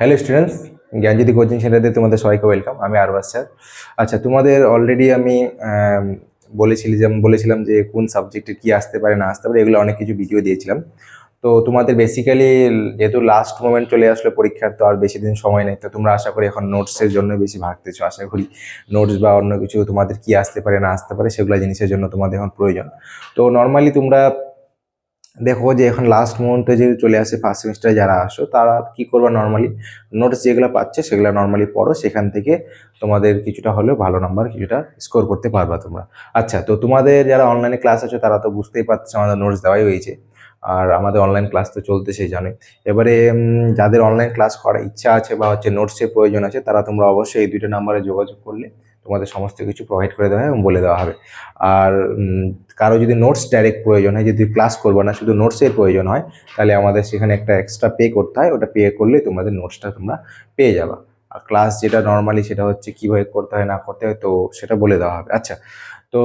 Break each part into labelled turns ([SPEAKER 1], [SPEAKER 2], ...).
[SPEAKER 1] Hello students জ্ঞানজ্যোতি coaching সেন্টারে তোমাদের সবাইকে ওয়েলকাম আমি আরবাস স্যার। আচ্ছা তোমাদের অলরেডি আমি বলেছিলি যেমন বলেছিলাম যে, কোন সাবজেক্টে কি আসতে পারে, না আসতে পারে, এগুলো অনেক কিছু ভিডিও দিয়েছিলাম। তো তোমাদের বেসিক্যালি যেহেতু লাস্ট মোমেন্ট চলে আসলো পরীক্ষার, তো আর বেশি দিন সময় নেই। তো তোমরা আশা করি এখন নোটসের জন্য বেশি ভাগতেছো, আশা করি নোটস বা অন্য কিছু তোমাদের কি আসতে পারে, না আসতে পারে, সেগুলো জিনিসের জন্য তোমাদের এখন প্রয়োজন। তো নর্মালি তোমরা দেখো যে এখন লাস্ট মোমেন্টে যে চলে আসে ফার্স্ট সেমিস্টারে যারা আসো, তারা কি করবে নর্মালি নোটস যেগুলো পাচ্ছে সেগুলো নর্মালি পড়ো, সেখান থেকে তোমাদের কিছুটা হলেও ভালো নাম্বার কিছুটা স্কোর করতে পারবা তোমরা। আচ্ছা তো তোমাদের যারা অনলাইনে ক্লাস আছে, তারা তো বুঝতেই পারছ, আমাদের নোটস দেওয়াই হয়েছে। আর আমাদের অনলাইন ক্লাস তো চলতে সেই জানে এবারে যাদের অনলাইন ক্লাস করার ইচ্ছা আছে বা হচ্ছে নোটসের প্রয়োজন আছে, তারা তোমরা অবশ্যই এই দুইটা নাম্বারে যোগাযোগ করলে তোমাদের সমস্ত কিছু প্রোভাইড করে দেওয়া হয় এবং বলে দেওয়া হবে। আর কারও যদি নোটস ডাইরেক্ট প্রয়োজন হয়, যদি ক্লাস করব না, শুধু নোটসের প্রয়োজন হয়, তাহলে আমাদের সেখানে একটা এক্সট্রা পে করতে হয়। ওটা পে করলে তোমাদের নোটসটা তোমরা পেয়ে যাবা। আর ক্লাস যেটা নর্মালি সেটা হচ্ছে কীভাবে করতে হয়, না করতে হয়, তো সেটা বলে দেওয়া হবে। আচ্ছা তো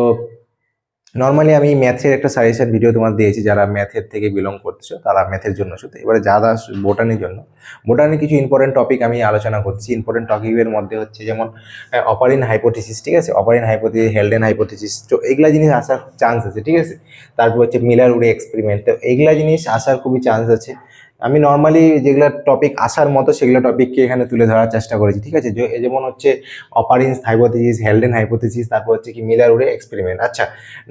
[SPEAKER 1] নর্মালি আমি ম্যাথের একটা সাজেশন ভিডিও তোমার দিয়েছি, যারা ম্যাথের থেকে বিলং করতেছো, তারা ম্যাথের জন্য শুধু। এবারে যারা বোটানির জন্য। বোটানির কিছু ইম্পর্টেন্ট টপিক আমি আলোচনা করছি। ইম্পর্টেন্ট টপিকের মধ্যে হচ্ছে যেমন অপারিন হাইপোথিসিস ঠিক আছে? অপারিন হাইপোথিস হেলডেন হাইপোথিসিস তো এগুলা জিনিস আসার চান্স আছে, ঠিক আছে? তারপর হচ্ছে মিলার উড়ে এক্সপেরিমেন্ট তো এগুলা জিনিস আসার খুবই চান্স আছে। আমি নর্মালি যেগুলো টপিক আসার মতো সেগুলো টপিককে এখানে তুলে ধরার চেষ্টা করেছি, ঠিক আছে? যেমন হচ্ছে অপারিন্স হাইপোথিসিস হেলডেন হাইপোথিসিস তারপর হচ্ছে কি মিলার উড়ে এক্সপেরিমেন্ট আচ্ছা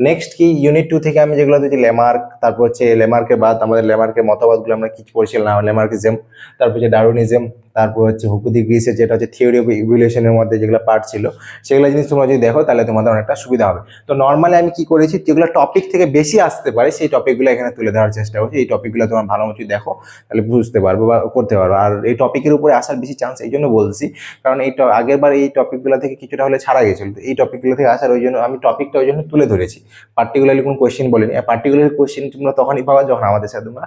[SPEAKER 1] নেক্সট কি ইউনিট টু থেকে আমি যেগুলো দিয়েছি লেমার্ক তারপর হচ্ছে লেমার্কের বাদ, আমাদের লেমার্কের মতবাদগুলো আমরা কি পড়েছিলাম লেমার্কিজম তারপর হচ্ছে ডারুনিজম তারপর হচ্ছে হুকুদি গ্রিসের যেটা হচ্ছে থিওরি অফ ইভলিউশনের মধ্যে যেগুলো পার্ট ছিল, সেগুলো জিনিস তোমরা যদি দেখো, তাহলে তোমাদের অনেকটা সুবিধা হবে। তো নর্মালি আমি কি করেছি, যেগুলো টপিক থেকে বেশি আসতে পারে, সেই টপিকগুলো এখানে তুলে ধরার চেষ্টা করছি। এই টপিকগুলো তোমার ভালো মতো দেখো, তাহলে বুঝতে পারব বা করতে পারব। আর এই টপিকের উপরে আসার বেশি চান্স এই জন্য বলছি, কারণ এই ট- আগের বার এই টপিকগুলো থেকে কিছুটা হলে ছাড়া গেছিল। তো এই টপিকগুলো থেকে আসার ওই জন্য আমি টপিকটা ওই জন্য তুলে ধরেছি। পার্টিকুলারলি কোনো কোয়েশ্চেন বলিনি। পার্টিকুলার কোয়েশ্চেন তোমরা তখনই পাওয়া যখন আমাদের সাথে তোমরা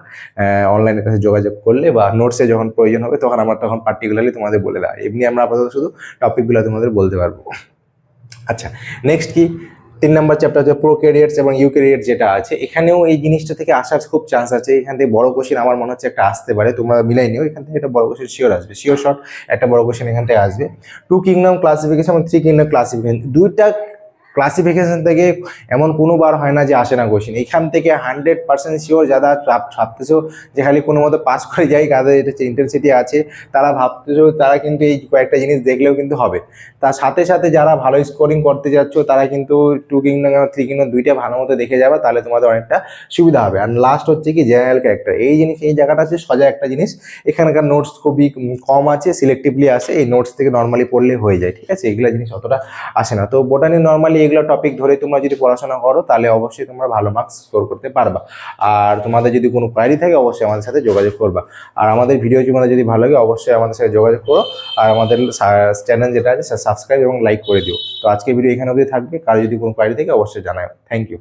[SPEAKER 1] অনলাইনের কাছে যোগাযোগ করলে বা নোটসে যখন প্রয়োজন হবে, তখন আমরা তখন পার্টিকুলারলি তোমাদের বলে দেওয়া এমনি আমরা আপাতত শুধু টপিকগুলো তোমাদের বলতে পারব। আচ্ছা নেক্সট কি? তিন নম্বর চ্যাপ্টার হচ্ছে প্রোক্যারিয়াটস এবং ইউক্যারিয়াট যেটা আছে। এখানেও এই জিনিসটা থেকে আসার খুব চান্স আছে। এখান থেকে বড় কোশ্চেন আমার মনে হচ্ছে একটা আসতে পারে। তোমরা মিলাই নিও, এখান থেকে একটা বড় কোশ্চেন শিওর আসবে। শিওর শর্ট একটা বড় কোশ্চেন এখান থেকে আসবে। টু কিংডম ক্লাসিফিকেশন এবং থ্রি কিংডম ক্লাসিফিকেশন দুইটা ক্লাসিফিকেশন থেকে এমন কোনোবার হয় না যে আসে না কোশ্চেন। এখান থেকে হান্ড্রেড পার্সেন্ট শিওর যারা ভাব- ভাবতেছো যে খালি কোনো মতো পাস করে যাই, কাদের এটা ইন্টেন্সিটি আছে, তারা ভাবতেছো তারা কিন্তু এই কয়েকটা জিনিস দেখলেও কিন্তু হবে। তার সাথে সাথে যারা ভালো স্কোরিং করতে যাচ্ছ, তারা কিন্তু টু কিংডম থ্রি কিংডম দুইটা ভালো মতো দেখে যাবে, তাহলে তোমাদের অনেকটা সুবিধা হবে। আর লাস্ট হচ্ছে কি জেনারেল ক্যারেক্টার এই জিনিস, এই জায়গাটা আছে সজা একটা জিনিস। এখানকার নোটস খুবই কম আছে সিলেক্টিভলি আসে, এই নোটস থেকে নর্মালি পড়লে হয়ে যায়, ঠিক আছে? এগুলো জিনিস অতটা আসে না। তো বোটানি নর্মালি এগুলো টপিক ধরে তোমরা যদি পড়াশোনা করো, তাহলে অবশ্যই তোমরা ভালো মার্কস স্কোর করতে পারবা। আর তোমাদের যদি কোনো কোয়ারি থাকে, অবশ্যই আমাদের সাথে যোগাযোগ করবা। আর আমাদের ভিডিও তোমাদের যদি ভালো লাগে, অবশ্যই আমাদের সাথে যোগাযোগ করো। আর আমাদের চ্যানেল যেটা আছে সাবস্ক্রাইব এবং লাইক করে দিও। তো আজকে ভিডিও এখানে অবধি থাকবে। কারও যদি কোনো কোয়ারি থাকে, অবশ্যই জানাও থ্যাংক ইউ